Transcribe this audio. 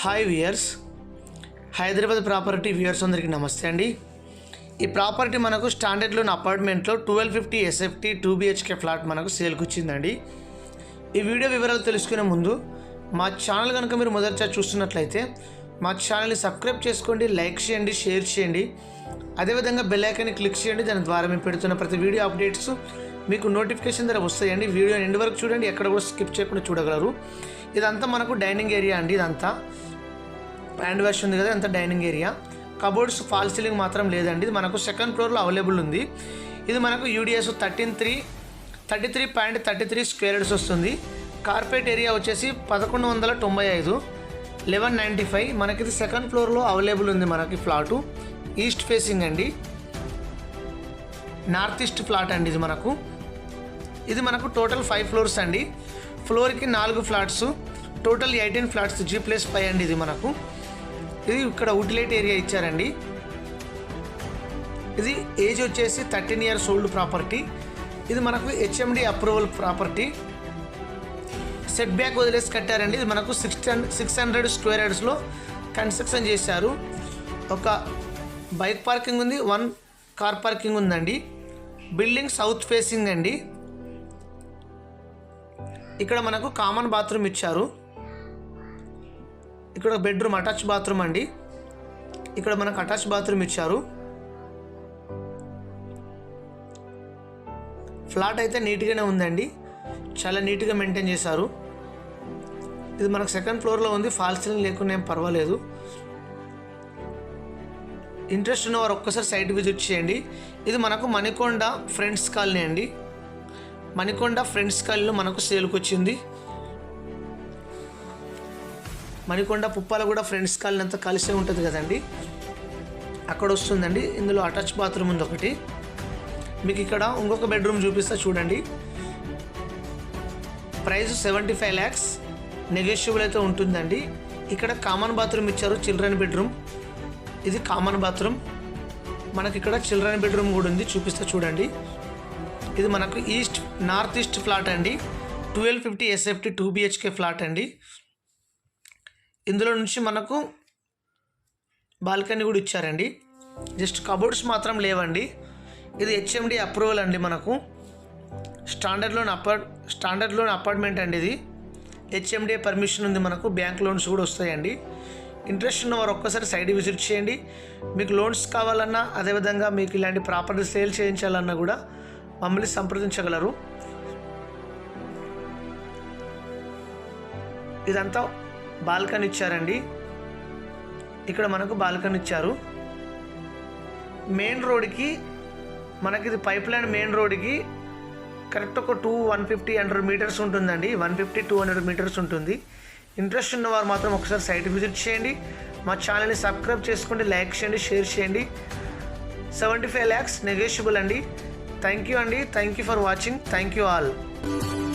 Hi we're Hyderabad property viewers అందరికీ నమస్తే అండి. ఈ ప్రాపర్టీ మనకు స్టాండర్డ్ లోన్ అపార్ట్మెంట్లో twelve fifty SFT two BHK flat మనకు సేల్కి వచ్చిందండి. ఈ వీడియో వివరాలు తెలుసుకునే ముందు మా ఛానల్ కనుక మీరు మొదటిసారి చూస్తున్నట్లయితే మా ఛానల్ని సబ్స్క్రైబ్ చేసుకోండి లైక్ చేయండి షేర్ చేయండి. అదేవిధంగా బెల్ ఐకాన్ని క్లిక్ చేయండి దాని ద్వారా మేము పెడుతున్న ప్రతి వీడియో అప్డేట్స్ మీకు నోటిఫికేషన్ ద్వారా వస్తాయండి. వీడియో ఎండ్ వరకు చూడండి ఎక్కడ కూడా స్కిప్ చేయకుండా చూడగలరు. ఇదంతా మనకు డైనింగ్ ఏరియా అండి ఇదంతా. హ్యాండ్ వాష్ ఉంది కదా అంత dining area. Cupboards fall ceiling మాత్రం లేదండి. ఇది మనకు సెకండ్ ఫ్లోర్లో అవైలబుల్ ఉంది. ఇది మనకు UDS thirteen three thirty three point thirty three square వస్తుంది. కార్పెట్ ఏరియా వచ్చేసి పదకొండు వందల తొంభై ఐదు లెవెన్ నైంటీ ఫైవ్. మనకి ఇది సెకండ్ ఫ్లోర్లో అవైలబుల్ ఉంది మనకి ఫ్లాటు. ఈస్ట్ ఫేసింగ్ అండి. నార్త్ ఈస్ట్ ఫ్లాట్ అండి ఇది మనకు. ఇది మనకు టోటల్ ఫైవ్ ఫ్లోర్స్ అండి. ఫ్లోర్కి నాలుగు flats. Total eighteen flats G plus five అండి ఇది మనకు. ఇది ఇక్కడ ఉటిలైట్ ఏరియా ఇచ్చారండి. ఇది ఏజ్ వచ్చేసి థర్టీన్ ఇయర్స్ ఓల్డ్ ప్రాపర్టీ. ఇది మనకు HMD approval property. Set back వదిలేసి కట్టారండి. ఇది మనకు సిక్స్ సిక్స్ హండ్రెడ్ స్క్వేర్ యార్డ్స్లో కన్స్ట్రక్షన్ చేశారు. ఒక బైక్ పార్కింగ్ ఉంది వన్ కార్ పార్కింగ్ ఉందండి. బిల్డింగ్ సౌత్ ఫేసింగ్ అండి. ఇక్కడ మనకు కామన్ బాత్రూమ్ ఇచ్చారు. ఇక్కడ బెడ్రూమ్ అటాచ్ బాత్రూమ్ అండి. ఇక్కడ మనకు అటాచ్ బాత్రూమ్ ఇచ్చారు. ఫ్లాట్ అయితే నీట్గానే ఉందండి. చాలా నీట్గా మెయింటైన్ చేశారు. ఇది మనకు సెకండ్ ఫ్లోర్లో ఉంది. ఫాల్ సీలింగ్ లేకుండా ఏం పర్వాలేదు. ఇంట్రెస్ట్ ఉన్నవారు ఒక్కసారి సైట్ విజిట్ చేయండి. ఇది మనకు మణికొండ ఫ్రెండ్స్ కాలనీ అండి. మణికొండ ఫ్రెండ్స్ కాలనీలో మనకు సేల్కి వచ్చింది. మణికొండ పుప్పాల కూడా ఫ్రెండ్స్ కాలనీ అంతా కలిసే ఉంటుంది కదండి. అక్కడ వస్తుందండి. ఇందులో అటాచ్ బాత్రూమ్ ఉంది ఒకటి. మీకు ఇక్కడ ఇంకొక బెడ్రూమ్ చూపిస్తా చూడండి. Price seventy five lakhs negotiable అయితే ఉంటుందండి. ఇక్కడ కామన్ బాత్రూమ్ ఇచ్చారు చిల్డ్రన్ బెడ్రూమ్ ఇది కామన్ బాత్రూమ్ మనకి ఇక్కడ చిల్డ్రన్ బెడ్రూమ్ కూడా ఉంది. చూపిస్తా చూడండి. ఇది మనకు ఈస్ట్ నార్త్ ఈస్ట్ ఫ్లాట్ అండి. Twelve fifty SFT two BHK flat అండి. ఇందులో నుంచి మనకు బాల్కనీ కూడా ఇచ్చారండి. జస్ట్ కబోర్డ్స్ మాత్రం లేవండి. ఇది హెచ్ఎండి అప్రూవల్ అండి మనకు. Standard loan apart standard loan apartment అండి ఇది. హెచ్ఎండిఏ పర్మిషన్ ఉంది మనకు. బ్యాంక్ లోన్స్ కూడా వస్తాయండి. ఇంట్రెస్ట్ ఉన్న వారు ఒక్కసారి సైడ్ విజిట్ చేయండి. మీకు లోన్స్ కావాలన్నా అదేవిధంగా మీకు ఇలాంటి ప్రాపర్టీ సేల్ చేయించాలన్నా కూడా మమ్మల్ని సంప్రదించగలరు. ఇదంతా బాల్కనీ ఇచ్చారండి. ఇక్కడ మనకు బాల్కనీ ఇచ్చారు. మెయిన్ రోడ్కి మనకి ఇది పైప్ లైన్ మెయిన్ రోడ్కి కరెక్ట్ ఒక two one fifty hundred metres ఉంటుందండి. One fifty two hundred metres ఉంటుంది. ఇంట్రెస్ట్ ఉన్నవారు మాత్రం ఒకసారి సైట్ విజిట్ చేయండి. మా ఛానల్ని సబ్స్క్రైబ్ చేసుకోండి లైక్ చేయండి షేర్ చేయండి. సెవెంటీ ఫైవ్ ల్యాక్స్ నెగోషియబుల్ అండి. థ్యాంక్ యూ అండి. Thank you for watching. Thank you all.